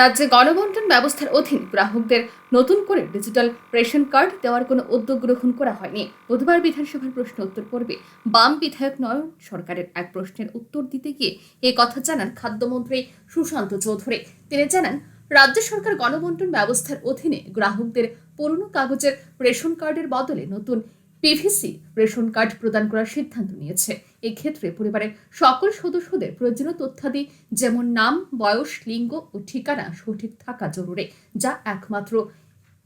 রাজ্যে গণবন্টন ব্যবস্থার অধীন গ্রাহকদের নতুন করে ডিজিটাল রেশন কার্ড দেওয়ার কোনো উদ্যোগ গ্রহণ করা হয়নি। বুধবার বিধানসভার প্রশ্ন উত্তর পর্বে বাম বিধায়ক নয়ন সরকারের এক প্রশ্নের উত্তর দিতে গিয়ে এ কথা জানান খাদ্যমন্ত্রী সুশান্ত চৌধুরী। তিনি জানান, রাজ্য সরকার গণবন্টন ব্যবস্থার অধীনে গ্রাহকদের পুরনো কাগজের রেশন কার্ডের বদলে নতুন পিভিসি রেশন কার্ড প্রদান করার সিদ্ধান্ত নিয়েছে। এক্ষেত্রে পরিবারের সকল সদস্যদের প্রয়োজনীয় তথ্যাদি, যেমন নাম, বয়স, লিঙ্গ ও ঠিকানা সঠিক থাকা জরুরি, যা একমাত্র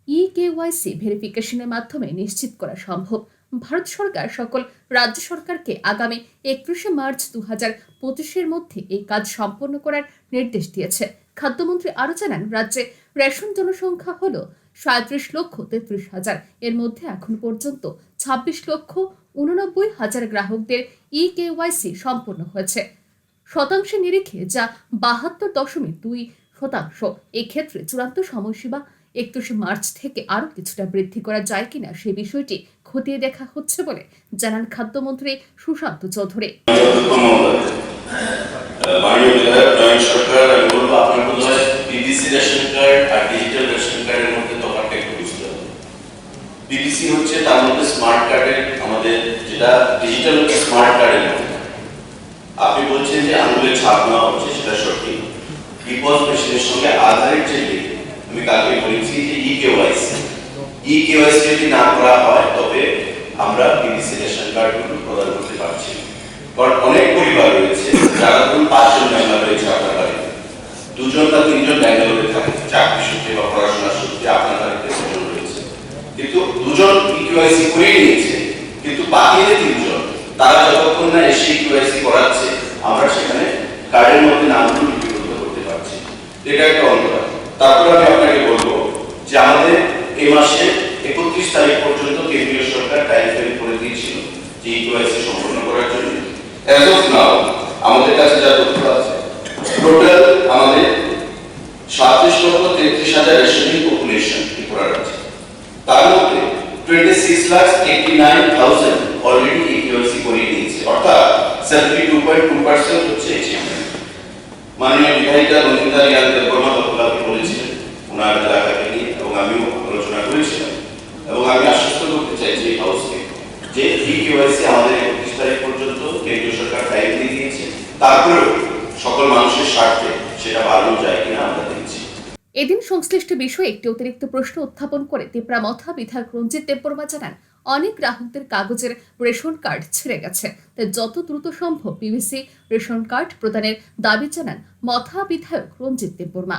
ই কেওয়াইসি ভেরিফিকেশনের মাধ্যমে নিশ্চিত করা সম্ভব। ভারত সরকার সকল রাজ্য সরকারকে আগামী একত্রিশে মার্চ দু হাজার পঁচিশের মধ্যে এই কাজ সম্পন্ন করার নির্দেশ দিয়েছে। খাদ্যমন্ত্রী আরও জানান, রাজ্যে রেশন জনসংখ্যা হল সাঁত্রিশ লক্ষ তেত্রিশ হাজার। এর মধ্যে এখন পর্যন্ত ছাব্বিশ লক্ষ উননব্বই হাজার গ্রাহকদের ই কেওয়াইসি সম্পন্ন হয়েছে। শতাংশের নিরিখে যা বাহাত্তর দশমিক দুই শতাংশ। এক্ষেত্রে চূড়ান্ত সময়সীমা একত্রিশে মার্চ থেকে আরও কিছুটা বৃদ্ধি করা যায় কিনা সে বিষয়টি খতিয়ে দেখা হচ্ছে বলে জানান খাদ্যমন্ত্রী সুশান্ত চৌধুরী আমি বলব আপনার বোধ হয় পিবিসি রেশন কার্ড আর ডিজিটাল রেশন কার্ডের মধ্যে তফাৎটা একটু বুঝতে হবে পিবিসি হচ্ছে তার মধ্যে স্মার্ট কার্ডের আমাদের যেটা ডিজিটাল স্মার্ট কার্ডের আপনি বলছেন যে আঙুলের ছাপ নেওয়া হচ্ছে, সেটা সঠিক। বিপদ মেশিনের সঙ্গে আধারের যে আমি কালকে বলেছি যে ই কেওয়াইসি ই কেওয়াইসি যদি না করা হয়, তবে আমরা পিবিসি রেশন কার্ডগুলো প্রদান করতে পারছি। কারণ অনেক পরিবার রয়েছে, যারা ধরুন পাঁচজন দুজন ইকিউআইসি করে নিয়েছে, কিন্তু বাকি যে তিনজন, তারা যতক্ষণ না এসে ইকিউআইসি করাচ্ছে, আমরা সেখানে কার্ডের মধ্যে নামগুলো লিপিবদ্ধ করতে পারছি এটা একটা অন্তরা তারপর আমি আপনাকে বলব যে আমাদের এই মাসে একত্রিশ তারিখ পর্যন্ত কেন্দ্রীয় সরকার টাইম ফ্রেম করে দিয়েছিল যে ইকিউআইসি সম্পন্ন করার জন্য। 26 লাখ 89000 অলরেডি ইউসি করে দিয়েছে। অর্থাৎ 72.2% হচ্ছে অ্যাচিভমেন্ট মাননীয় বিধায়িকা নন্দিতা রিয়াল দেববর্মা দত্তলাকে বলেছিলেন, ওনার এলাকাকে নিয়ে, এবং আমিও আলোচনা করেছিলাম। এবং আমি আশ্বস্ত করতে চাইছি এই হাউসকে, যে ই কেওয়াইসি আমাদের একত্রিশ তারিখ পর্যন্ত কেন্দ্রীয় সরকার টাইম দিয়ে দিয়েছে, তারপরেও সকল মানুষের স্বার্থে এদিন সংশ্লিষ্ট বিষয়ে একটি অতিরিক্ত প্রশ্ন উত্থাপন করে তিপ্রা মথা বিধায়ক রঞ্জিত দেববর্মা জানান, অনেক গ্রাহকদের কাগজের রেশন কার্ড ছিঁড়ে গেছে। তাই যত দ্রুত সম্ভব পিভিসি রেশন কার্ড প্রদানের দাবি জানান মথা বিধায়ক Ranjit Debbarma.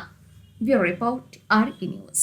Bureau report R E news